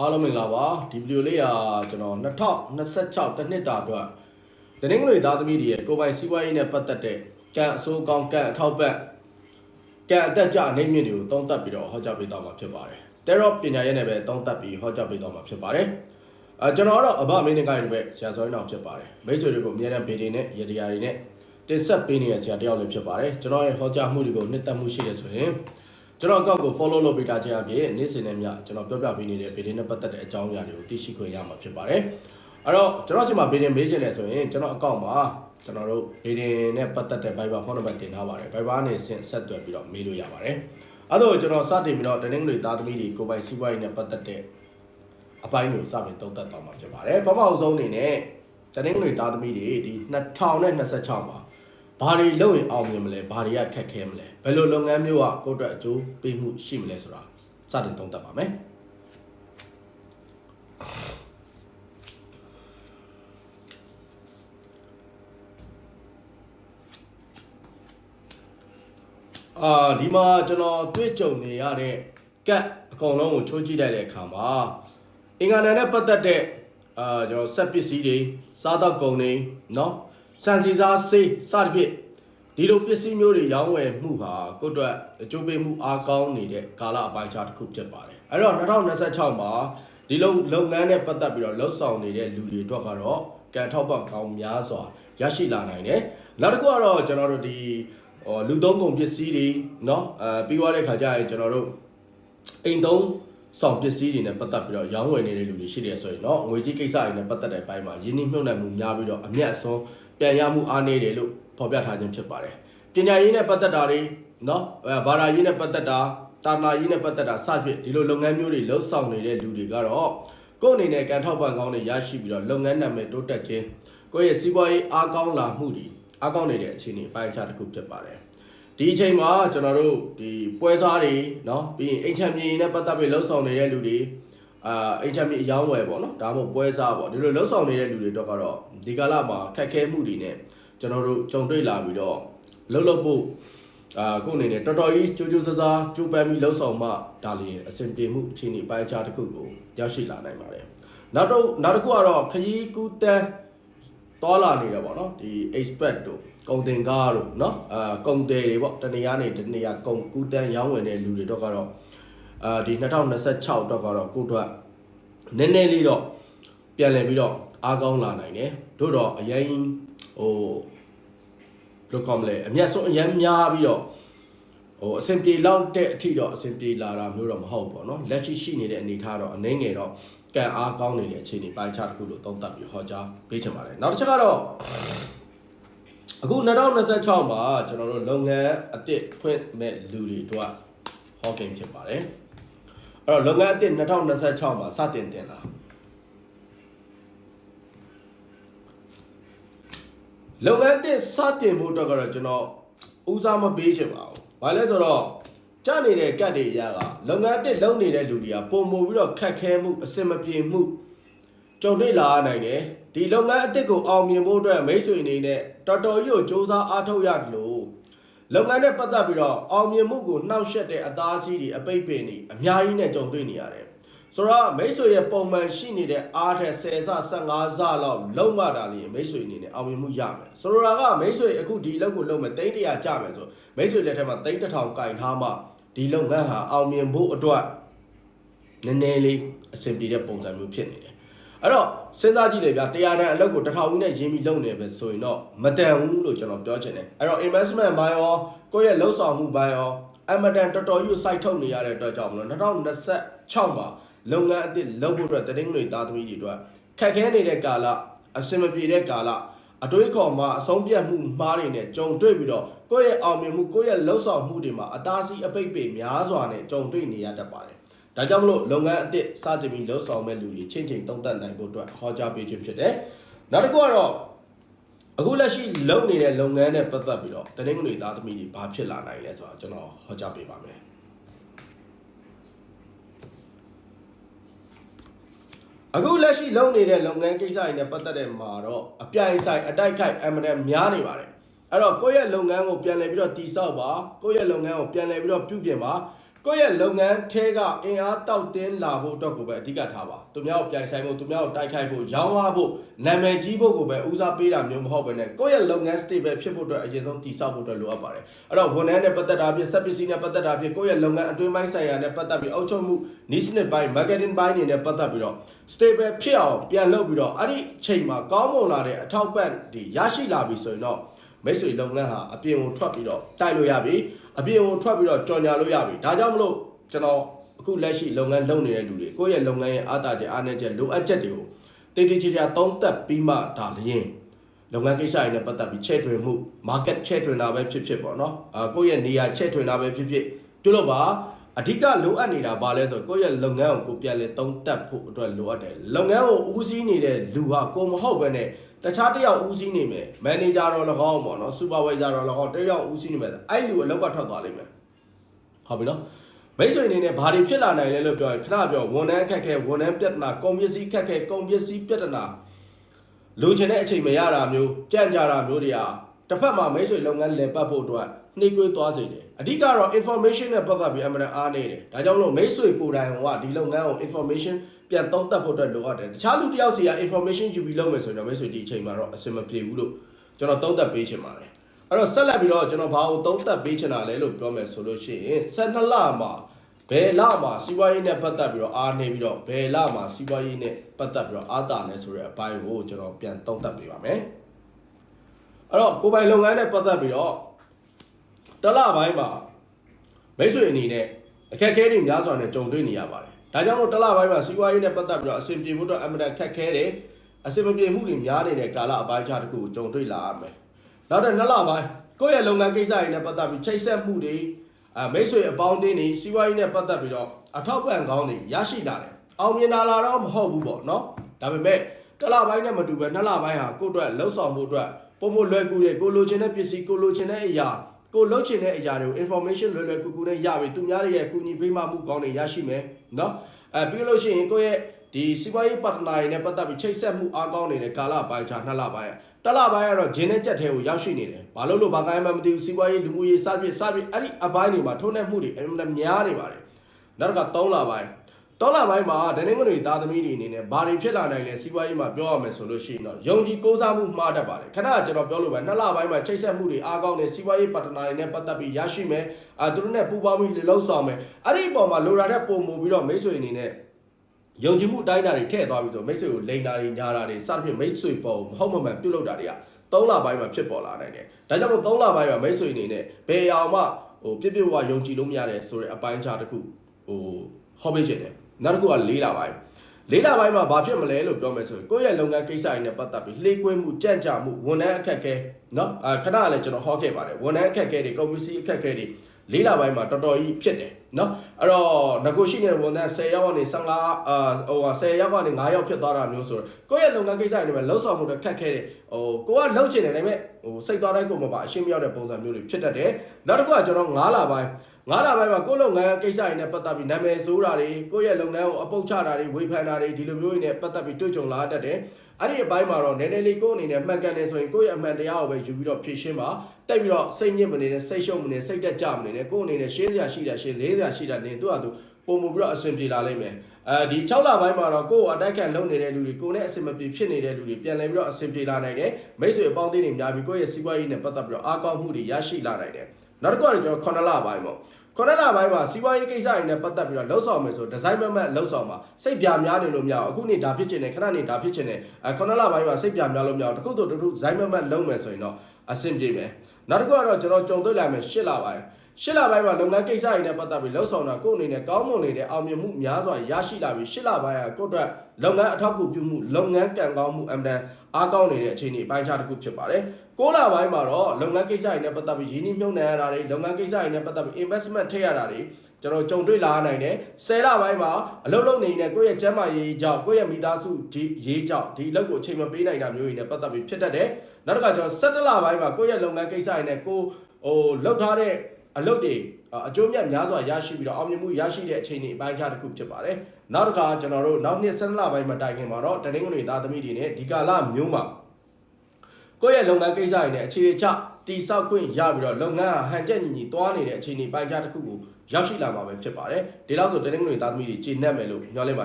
အားလုံးမင်္ဂလာပါဒီဗီဒီယိုလေးကကျွန်တော်2026တစ်နှစ်တာအတွက်တနင်္ဂနွေသားသမီးတွေရဲ့ကိုယ်ပိုင်စီးပွားရေးနဲ့ပတ်သက်တဲ့ကံအစိုးကောင်းကံအထောက်ပံ့ကံအသက်ကြအနေမြင့်တွေကိုသုံးသပ်ပြီးတော့ဟောကြားပေးသွားမှာဖြစ်ပါတယ်တဲရော့ပညာရေးနဲ့ပဲသုံးသပ်ပြီးဟောကြားပေးသွားမှာဖြစ်ပါတယ်အဲကျွန်တော်ကတော့အဘမင်းနေကိုင်းတွေပဲဆရာစောရင်းအောင်ဖြစ်ပါတယ်မိတ်ဆွေတွေကိုအမြဲတမ်းဗီဒီယိုနဲ့ရတရားတွေနဲ့တင်ဆက်ပေးနေတဲ့ဆရာတယောက်လည်းဖြစ်ပါတယ်ကျွန်တော်ရဲ့ဟောကြားမှုတွေကိုနှစ်သက်မှုရှိတယ်ဆိုရင် ကျွန်တော်အကောင့်ကို follow လုပ်ပေးတာခြင်းအပြင်နေ့စဉ်နဲ့မျှကျွန်တော်ပြောပြပေးနေတဲ့ဗီဒီယိုနဲ့ပတ်သက်တဲ့အကြောင်းအရာတွေကိုသိရှိခွင့်ရမှာဖြစ်ပါတယ်။အဲ့တော့ကျွန်တော်ဆီမှာဗီဒီယိုမေးချင်တယ်ဆိုရင်ကျွန်တော်အကောင့်မှာကျွန်တော်တို့ဗီဒီယိုနဲ့ပတ်သက်တဲ့ Viber ဖုန်းနံပါတ်တင်ထားပါတယ်။ Viber နဲ့ဆင့်ဆက်သွယ်ပြီးတော့မေးလို့ရပါတယ်။အဲ့တော့ကျွန်တော်စတင်ပြီးတော့တနင်္ဂနွေသားသမီးတွေကိုပိုင်စီးပွားရေးနဲ့ပတ်သက်တဲ့အပိုင်းကိုစတင်သုံးသပ်တော့မှာဖြစ်ပါတယ်။ပထမအဆုံးအနေနဲ့တနင်္ဂနွေသားသမီးတွေဒီ2026မှာ ဘာတွေလုပ်ရင်အောင်မြင်မလဲဘာတွေကခက်ခဲမလဲဘယ်လိုလုပ်ငန်းမျိုးကကိုယ့်အတွက်အကျိုးပေးမှုရှိမလဲဆိုတာစတင်သုံးသပ်ပါမယ်အာဒီမှာကျွန်တော်တွေ့ကြုံနေရတဲ့ကတ်အကောင်လုံးကိုချိုးကြည့်လိုက်တဲ့အခါမှာအင်္ဂါနံနဲ့ပတ်သက်တဲ့အာကျွန်တော်ဆက်ပစ္စည်းတွေစားတော့ကုန်တွေเนาะ စံစီစားဆေးစသဖြင့်ဒီလိုပစ္စည်းမျိုးတွေရောင်းဝယ်မှုဟာကိုယ့်အတွက်အကျိုးပေးမှုအားကောင်းနေတဲ့ကာလအပိုင်းခြားတစ်ခုဖြစ်ပါတယ်အဲ့တော့2026မှာဒီလိုလုပ်ငန်းနဲ့ပတ်သက်ပြီးတော့လှုပ်ဆောင်နေတဲ့လူတွေအတွက်ကတော့ကံထောက်ပံ့ကောင်းများစွာရရှိလာနိုင်တယ်နောက်တစ်ခုကတော့ကျွန်တော်တို့ဒီဟိုလူသုံးကုန်ပစ္စည်းတွေเนาะအဲပြီးသွားတဲ့ခါကျရင်ကျွန်တော်တို့အိမ်သုံးဆောင်ပစ္စည်းတွေနဲ့ပတ်သက်ပြီးတော့ရောင်းဝယ်နေတဲ့လူတွေရှိတယ်ဆိုရင်เนาะငွေကြီးကိစ္စတွေနဲ့ပတ်သက်တဲ့ဘိုင်းမှာယင်းနှိမ့်မြုပ်နှံမှုများပြီးတော့အမျက်အစွန်း ပြန်ရမှုအားနည်းတယ်လို့ဖော်ပြထားခြင်းဖြစ်ပါတယ်။ပညာရေးနဲ့ပတ်သက်တာတွေနော်ဘာသာရေးနဲ့ပတ်သက်တာတာနာရေးနဲ့ပတ်သက်တာစသဖြင့်ဒီလိုလုပ်ငန်းမျိုးတွေလှုပ်ဆောင်နေတဲ့လူတွေကတော့ကိုယ့်အနေနဲ့ကန်ထောက်ပံ့ကောင်းတွေရရှိပြီးတော့လုပ်ငန်းနာမည်တိုးတက်ခြင်းကိုယ့်ရဲ့စီးပွားရေးအားကောင်းလာမှုတွေအားကောင်းနေတဲ့အခြေအနေအပိုင်းအခြားတစ်ခုဖြစ်ပါတယ်။ဒီအချိန်မှာကျွန်တော်တို့ဒီပွဲစားတွေနော်ပြီးရင်အိမ်ချမ်းမြေနဲ့ပတ်သက်ပြီးလှုပ်ဆောင်နေတဲ့လူတွေ အာအိမ်ချမ်းမြေအယောင်းဝယ်ပေါ့နော်ဒါမှမဟုတ်ပွဲစားပေါ့ဒီလိုလှုပ်ဆောင်နေတဲ့လူတွေတော့ကတော့ဒီကာလမှာခက်ခဲမှုတွေနဲ့ကျွန်တော်တို့ကြုံတွေ့လာပြီးတော့လှုပ်လှုပ်ဖို့အာကိုယ့်အနေနဲ့တော်တော်ကြီးကြိုးကြိုးစားစားကြိုးပမ်းပြီးလှုပ်ဆောင်မှဒါလျင်အဆင်ပြေမှုအခြေအနေပိုင်းခြားတစ်ခုကိုရောက်ရှိလာနိုင်ပါတယ်နောက်တော့နောက်တစ်ခုကတော့ခရီးကူးတန်းတော်လာနေတယ်ပေါ့နော်ဒီ expert တို့ကုန်တင်ကားတို့เนาะအာကုန်တယ်တွေပေါ့တနေရာနေတနေရာကုန်ကူးတန်းရောင်းဝယ်တဲ့လူတွေတော့ကတော့ အာဒီ2026တော့ကတော့ကိုယ့်အတွက်နည်းနည်းလေးတော့ပြန်လည်ပြီးတော့အားကောင်းလာနိုင်တယ်တို့တော့အရင်ဟိုဘယ်လိုကောမလဲအမျက်ဆုံးအရင်များပြီးတော့ဟိုအဆင်ပြေလောက်တဲ့အထိတော့အဆင်ပြေလာတာမျိုးတော့မဟုတ်ပေါ့နော်လက်ရှိရှိနေတဲ့အနေအထားတော့အနေငယ်တော့ကံအားကောင်းနေတဲ့အခြေအနေပိုင်းခြားတစ်ခုလို့သုံးသပ်ပြီးဟောကြားပေးချင်ပါတယ်နောက်တစ်ချက်ကတော့အခု2026မှာကျွန်တော်တို့လုပ်ငန်းအသစ်ဖွင့်မဲ့လူတွေအတွက်ဟောကိန်းဖြစ်ပါတယ် အဲ့တော့လုပ်ငန်းအသစ်2026မှာစတင်တင်လာလုပ်ငန်းတစ်စတင်ဖို့အတွက်ကတော့ကျွန်တော်ဦးစားမပေးချင်ပါဘူး။ဘာလဲဆိုတော့ကြနေတဲ့ကတ်တွေရကလုပ်ငန်းတစ်လုပ်နေတဲ့လူတွေကပုံမူပြီးတော့ခက်ခဲမှုအစင်မပြေမှုကြုံတွေ့လာနိုင်တယ်။ဒီလုပ်ငန်းအတစ်ကိုအောင်မြင်ဖို့အတွက်မိတ်ဆွေအနေနဲ့တော်တော်ကြီးကိုစ조사အားထုတ်ရတယ်လို့ လုပ်ငန်းနဲ့ပတ်သက်ပြီးတော့အောင်မြင်မှုကိုနှောက်ယှက်တဲ့အသားအစီးတွေအပိတ်ပင်တွေအများကြီးနဲ့ကြုံတွေ့နေရတယ်။ဆိုတော့မိတ်ဆွေရဲ့ပုံမှန်ရှိနေတဲ့အားထက်10ဆ15ဆလောက်လုံးမတာလေမိတ်ဆွေအနေနဲ့အောင်မြင်မှုရမယ်ဆိုလိုတာကမိတ်ဆွေအခုဒီလောက်ကိုလုံးမယ်တိန်းတရာကြမယ်ဆိုမိတ်ဆွေလက်ထက်မှာတိန်းတစ်ထောင်ကင်ထားမှဒီလုပ်ငန်းဟာအောင်မြင်ဖို့အတွက်နည်းနည်းလေးအဆင်ပြေတဲ့ပုံစံမျိုးဖြစ်နေတယ် အဲ့တော့စဉ်းစားကြည့်လေဗျာတရားတန်အလုပ်ကိုတစ်ထောင်ဦးနဲ့ရင်းပြီးလုပ်နေပဲဆိုရင်တော့မတန်ဘူးလို့ကျွန်တော်ပြောချင်တယ်အဲ့တော့ investment ဘိုင်းရောကိုယ့်ရဲ့လှုပ်ဆောင်မှုဘိုင်းရောအမတန်တော်တော်ကြီးစိုက်ထုတ်နေရတဲ့အတွက်ကြောင့်မလို့2026မှာလုပ်ငန်းအသစ်လုပ်ဖို့အတွက်တရင်ငွေသားသမီးတွေအတွက်ခက်ခဲနေတဲ့ကာလအဆင်မပြေတဲ့ကာလအတွေးခေါ်မှာအဆုံးပြတ်မှုမှားနေနဲ့ကြုံတွေ့ပြီးတော့ကိုယ့်ရဲ့အောင်မြင်မှုကိုယ့်ရဲ့လှုပ်ဆောင်မှုတွေမှာအသားစီးအပိတ်ပိတ်များစွာနဲ့ကြုံတွေ့နေရတတ်ပါတယ်။ ဒါကြောင့်မလို့လုပ်ငန်းအသစ်စတင်ပြီးလှုပ်ဆောင်မဲ့လူတွေချင်းချင်းတုံ့တက်နိုင်ဖို့အတွက်ဟောကြားပေးခြင်းဖြစ်တယ်။နောက်တစ်ခုကတော့အခုလက်ရှိလုပ်နေတဲ့လုပ်ငန်းနဲ့ပတ်သက်ပြီးတော့တနင်္ဂနွေသားသမီးတွေဘာဖြစ်လာနိုင်လဲဆိုတော့ကျွန်တော်ဟောကြားပေးပါမယ်။အခုလက်ရှိလုပ်နေတဲ့လုပ်ငန်းကိစ္စတွေနဲ့ပတ်သက်တဲ့မှာတော့အပြိုင်ဆိုင်အတိုက်ခိုက်အမှန်တန်များနေပါတယ်အဲ့တော့ကိုယ့်ရဲ့လုပ်ငန်းကိုပြန်လည်ပြီးတော့တည်ဆောက်ပါကိုယ့်ရဲ့လုပ်ငန်းကိုပြန်လည်ပြီးတော့ပြုပြင်ပါ ကိုယ့်ရဲ့လုပ်ငန်းထဲကအင်အားတောက်တင်းလာဖို့အတွက်ကိုပဲအဓိကထားပါသူများကိုပြိုင်ဆိုင်ဖို့သူများကိုတိုက်ခိုက်ဖို့ရောင်းဝဖို့နာမည်ကြီးဖို့ကိုပဲဦးစားပေးတာမျိုးမဟုတ်ဘဲနဲ့ကိုယ့်ရဲ့လုပ်ငန်း stable ဖြစ်ဖို့အတွက်အရင်ဆုံးတည်ဆောက်ဖို့အတွက်လိုအပ်ပါတယ်အဲ့တော့ဝန်ထမ်းနဲ့ပတ်သက်တာဖြစ်စက်ပစ္စည်းနဲ့ပတ်သက်တာဖြစ်ကိုယ့်ရဲ့လုပ်ငန်းအတွင်းပိုင်းဆိုင်ရာနဲ့ပတ်သက်ပြီးအုပ်ချုပ်မှု needs စနစ်ပိုင်း marketing ပိုင်းတွေနဲ့ပတ်သက်ပြီးတော့ stable ဖြစ်အောင်ပြန်လုပ်ပြီးတော့အဲ့ဒီအချိန်မှာကောင်းမွန်လာတဲ့အထောက်ပံ့တွေရရှိလာပြီဆိုရင်တော့ မိတ်ဆွေလုပ်ငန်းဟာအပြင်ကိုထွက်ပြီးတော့တိုက်လို့ရပြီအပြင်ကိုထွက်ပြီးတော့ကြော်ညာလို့ရပြီဒါကြောင့်မလို့ကျွန်တော်အခုလက်ရှိလုပ်ငန်းလုပ်နေတဲ့လူတွေကိုယ့်ရဲ့လုပ်ငန်းရဲ့အားတာချက်အားနည်းချက်လိုအပ်ချက်တွေကိုတည်တည်ချာချာသုံးသပ်ပြီးမှဒါလျင်လုပ်ငန်းကိစ္စတွေနဲ့ပတ်သက်ပြီးချဲ့ထွင်မှု market ချဲ့ထွင်တာပဲဖြစ်ဖြစ်ပေါ့နော်အာကိုယ့်ရဲ့နေရာချဲ့ထွင်တာပဲဖြစ်ဖြစ်ပြုလုပ်ပါအဓိကလိုအပ်နေတာဘာလဲဆိုတော့ကိုယ့်ရဲ့လုပ်ငန်းကိုကိုယ်ပြန်လဲသုံးသပ်ဖို့အတွက်လိုအပ်တယ်လုပ်ငန်းကိုဦးစီးနေတဲ့လူဟာကိုယ်မဟုတ်ဘဲနဲ့ တခြားတစ်ယောက်ဦးစီးနေမယ်မန်နေဂျာတော့၎င်းပေါ့နော်စူပါဝိုင်ဇာတော့၎င်းတစ်ယောက်ဦးစီးနေမယ်အဲ့လူအလောက်ကထွက်သွားလိမ့်မယ်ဟုတ်ပြီနော်မိတ်ဆွေအနေနဲ့ဘာတွေဖြစ်လာနိုင်လဲလို့ပြောရင်ခဏပြောဝန်ထမ်းအခက်ခဲဝန်ထမ်းပြဿနာကုန်ပစ္စည်းအခက်ခဲကုန်ပစ္စည်းပြဿနာလိုချင်တဲ့အချိန်မရတာမျိုးကြံ့ကြတာမျိုးတွေဟာတစ်ဖက်မှာမိတ်ဆွေလုပ်ငန်းလည်ပတ်ဖို့အတွက်နှိကွေးသွားစေတယ် အဓိကတော့ information နဲ့ပတ်သက်ပြီးအမှန်တန်အားနေတယ်ဒါကြောင့်မလို့မိတ်ဆွေကိုယ်တိုင်ကဒီလုပ်ငန်းကို information ပြန်သုံးသပ်ဖို့အတွက်လိုအပ်တယ်တခြားလူတစ်ယောက်စီက information ယူပြီးလုပ်မယ်ဆိုရင်တော့မိတ်ဆွေဒီအချိန်မှာတော့အဆင်မပြေဘူးလို့ကျွန်တော်သုံးသပ်ပေးချင်ပါတယ်အဲ့တော့ဆက်လက်ပြီးတော့ကျွန်တော်ဘာကိုသုံးသပ်ပေးချင်တာလဲလို့ပြောမယ်ဆိုလို့ရှိရင်12လမှာဘယ်လမှာစီးပွားရေးနဲ့ပတ်သက်ပြီးတော့အားနေပြီးတော့ဘယ်လမှာစီးပွားရေးနဲ့ပတ်သက်ပြီးတော့အားတာလဲဆိုတဲ့အပိုင်းကိုကျွန်တော်ပြန်သုံးသပ်ပေးပါမယ်အဲ့တော့ကိုယ်ပိုင်လုပ်ငန်းနဲ့ပတ်သက်ပြီးတော့ တစ်လပိုင်းမှာမိတ်ဆွေအနေနဲ့အခက်အခဲတွေများစွာနဲ့ကြုံတွေ့နေရပါတယ်ဒါကြောင့်မို့တစ်လပိုင်းမှာစီးပွားရေးနဲ့ပတ်သက်ပြီးတော့အဆင်ပြေဖို့အတွက်အမှန်တန်ခက်ခဲတယ်အဆင်မပြေမှုတွေများနေတဲ့ကာလအပိုင်းခြားတစ်ခုကိုကြုံတွေ့လာရမယ်နောက်တဲ့နှစ်လပိုင်းကိုယ့်ရဲ့လုပ်ငန်းကိစ္စတွေနဲ့ပတ်သက်ပြီးချိတ်ဆက်မှုတွေအမိတ်ဆွေအပေါင်းအသင်းတွေစီးပွားရေးနဲ့ပတ်သက်ပြီးတော့အထောက်ပံ့ကောင်းတွေရရှိလာတယ်အောင်မြင်လာလာတော့မဟုတ်ဘူးပေါ့နော်ဒါပေမဲ့တစ်လပိုင်းနဲ့မတူပဲနှစ်လပိုင်းဟာကိုယ့်အတွက်လှုပ်ဆောင်မှုအတွက်ပုံမလွယ်ကူတဲ့ကိုလိုချင်တဲ့ပစ္စည်းကိုလိုချင်တဲ့အရာ ကိုလှုပ်ချင်တဲ့အရာတွေကို information လွယ်လွယ်ကူကူနဲ့ရပြီသူများတွေရဲ့အကူအညီပေးမှမှုကောင်းတွေရရှိမယ်နော်အဲပြီးလို့ရှိရင်ကိုယ့်ရဲ့ဒီစီးပွားရေးပါတနာတွေနဲ့ပတ်သက်ပြီးချိတ်ဆက်မှုအားကောင်းနေတဲ့ကာလပိုင်းခြားနှစ်လပိုင်းတလပိုင်းကတော့ဂျင်းနဲ့ကြက်ထဲကိုရောက်ရှိနေတယ်ဘာလို့လို့ဘာကိုင်းမှမသိဘူးစီးပွားရေးလူမှုရေးစသဖြင့်စသဖြင့်အဲ့ဒီအပိုင်းတွေမှာထုံးတဲ့မှုတွေအမှန်များနေပါတယ်နောက်က3လပိုင်း တောလာပိုင်းမှာဒနေ့ငွေသားသမီးတွေအနေနဲ့ဘာတွေဖြစ်လာနိုင်လဲစီးပွားရေးမှာပြောရမယ်ဆိုလို့ရှိရင်တော့ယုံကြည်ကိုးစားမှုမှားတတ်ပါတယ်ခဏကျွန်တော်ပြောလို့ပဲနှစ်လပိုင်းမှာချိတ်ဆက်မှုတွေအားကောင်းတဲ့စီးပွားရေးပါတနာတွေနဲ့ပတ်သက်ပြီးရရှိမယ်အဲသူတို့နဲ့ပူးပေါင်းပြီးလှုပ်ဆောင်မယ်အဲ့ဒီအပေါ်မှာလိုရာတဲ့ပုံမူပြီးတော့မိတ်ဆွေအနေနဲ့ယုံကြည်မှုတိုင်းတာတွေထည့်သွားပြီးဆိုမိတ်ဆွေကိုလိန်တာတွေညာတာတွေစသဖြင့်မိတ်ဆွေပေါ်မဟုတ်မမှန်ပြုတ်လောက်တာတွေက3လပိုင်းမှာဖြစ်ပေါ်လာနိုင်တယ်ဒါကြောင့်မို့3လပိုင်းမှာမိတ်ဆွေအနေနဲ့ဘယ်အောင်မှဟိုပြပြဝယုံကြည်လို့မရတဲ့ဆိုတဲ့အပိုင်းခြားတစ်ခုဟိုဟောပေးခြင်းတယ် နောက်တစ်ခုက၄လပိုင်းလေးလပိုင်းမှာဘာဖြစ်မလဲလို့ပြောမယ်ဆိုရင်ကိုယ့်ရဲ့လုပ်ငန်းကိစ္စတွေနဲ့ပတ်သက်ပြီးလှေးကွင်းမှုကြံ့ကြာမှုဝန်ထမ်းအခက်အခဲเนาะအာခဏလည်းကျွန်တော်ဟောခဲ့ပါတယ်ဝန်ထမ်းအခက်အခဲတွေကွန်ပျူတာအခက်အခဲတွေလေးလပိုင်းမှာတော်တော်ကြီးဖြစ်တယ်เนาะအဲ့တော့ငကိုရှိနေတဲ့ဝန်ထမ်း10ယောက်ကနေ15အာဟို10ယောက်ကနေ9ယောက်ဖြစ်သွားတာမျိုးဆိုတော့ကိုယ့်ရဲ့လုပ်ငန်းကိစ္စတွေနဲ့လှုပ်ဆောင်မှုတွေခက်ခဲတယ်ဟိုကိုကလှုပ်ချင်တယ်ဒါပေမဲ့ဟိုစိတ်သွားတိုင်းကိုမပါအရှင်းမရောက်တဲ့ပုံစံမျိုးတွေဖြစ်တတ်တယ်နောက်တစ်ခုကကျွန်တော်9လပိုင်း ငါးလပိုင်းမှာကိုယ့်လုပ်ငန်းကိစ္စတွေနဲ့ပတ်သက်ပြီးနာမည်ဆိုးတာတွေကိုယ့်ရဲ့လုပ်ငန်းကိုအပုတ်ချတာတွေဝေဖန်တာတွေဒီလိုမျိုးတွေနဲ့ပတ်သက်ပြီးတွေ့ကြုံလာတတ်တယ်။အဲ့ဒီအပိုင်းမှာတော့နည်းနည်းလေးကိုယ့်အနေနဲ့မှတ်ကန်နေဆိုရင်ကိုယ့်ရဲ့အမှန်တရားကိုပဲယူပြီးတော့ဖြည့်ရှင်းပါ။တက်ပြီးတော့စိတ်ညစ်မနေနဲ့စိတ်ရှုပ်မနေစိတ်တက်ကြမနေနဲ့ကိုယ့်အနေနဲ့ရှင်းစရာရှိတာရှင်းလေးစရာရှိတာနေသူ့ဟာသူပုံမှုပြီးတော့အဆင်ပြေလာလိမ့်မယ်။အဲဒီ6လပိုင်းမှာတော့ကိုယ့်ကိုအတိုက်ခံလုပ်နေတဲ့လူတွေကိုယ်နဲ့အဆင်မပြေဖြစ်နေတဲ့လူတွေပြန်လည်ပြီးတော့အဆင်ပြေလာနိုင်တယ်။မိတ်ဆွေအပေါင်းအသင်းတွေများပြီးကိုယ့်ရဲ့စီးပွားရေးနဲ့ပတ်သက်ပြီးတော့အားကောင်းမှုတွေရရှိလာနိုင်တယ်။ နောက်တစ်ခုကကျွန်တော်9လပိုင်းပေါ့ခုနလပိုင်းမှာစီးပွားရေးကိစ္စတွေနဲ့ပတ်သက်ပြီးတော့လှုပ်ဆောင်မယ်ဆိုဒီဇိုင်းမမတ်လှုပ်ဆောင်ပါစိတ်ပြများနေလို့မရအောင်အခုနေဒါဖြစ်ချင်တယ်ခဏနေဒါဖြစ်ချင်တယ်အဲခုနလပိုင်းမှာစိတ်ပြများလို့မရအောင်တခုတို့တခုဇိုင်းမမတ်လုံးမယ်ဆိုရင်တော့အဆင်ပြေမယ်နောက်တစ်ခုကတော့ကျွန်တော်ကြုံတွေ့လာမယ်ရှစ်လပိုင်းရှစ်လပိုင်းမှာလုပ်ငန်းကိစ္စတွေနဲ့ပတ်သက်ပြီးလှုပ်ဆောင်တာကိုယ့်အနေနဲ့ကောင်းမွန်နေတဲ့အောင်မြင်မှုများစွာရရှိလာပြီးရှစ်လပိုင်းကကိုယ့်အတွက်လုပ်ငန်းအထောက်အကူပြုမှုလုပ်ငန်းကံကောင်းမှုအမှန်အားကောင်းနေတဲ့အခြေအနေအပိုင်းခြားတစ်ခုဖြစ်ပါတယ်။ ကိုးလပိုင်းမှာတော့လုပ်ငန်းကိစ္စတွေနဲ့ပတ်သက်ပြီးရင်းနှီးမြှုပ်နှံရတာတွေလုပ်ငန်းကိစ္စတွေနဲ့ပတ်သက်ပြီး investment ထည့်ရတာတွေကျွန်တော်ကြုံတွေ့လာနိုင်တယ်။ဆယ်လပိုင်းမှာအလုပ်လုပ်နေတဲ့ကိုယ့်ရဲ့ကျန်းမာရေးကြောင့်ကိုယ့်ရဲ့မိသားစုဒီရေးကြောင့်ဒီအလုပ်ကိုအချိန်မပေးနိုင်တာမျိုးတွေနဲ့ပတ်သက်ပြီးဖြစ်တတ်တယ်။နောက်တစ်ခါကျွန်တော်17လပိုင်းမှာကိုယ့်ရဲ့လုပ်ငန်းကိစ္စတွေနဲ့ကိုဟိုလုပ်ထားတဲ့အလုပ်တွေအကျိုးမြတ်များစွာရရှိပြီးတော့အောင်မြင်မှုရရှိတဲ့အခြေအနေအပိုင်းခြားတစ်ခုဖြစ်ပါတယ်။နောက်တစ်ခါကျွန်တော်တို့နောက်နှစ်17လပိုင်းမှာတိုင်ခင်မှာတော့တနင်္ဂနွေသားသမီးတွေနဲ့ဒီကာလမျိုးမှာ ကိုယ့်ရဲ့လုပ်ငန်းကိစ္စတွေနဲ့အခြေအချတိဆောက်ခွင့်ရပြီးတော့လုပ်ငန်းဟာဟန်ချက်ညီညီသွားနေတဲ့အခြေအနေပိုင်းခြားတစ်ခုကိုရောက်ရှိလာမှာပဲဖြစ်ပါတယ်ဒီလောက်ဆိုတနင်္ဂနွေသားသမီးတွေကျေနပ်မယ်လို့ညွှန်လင့်ပါတယ်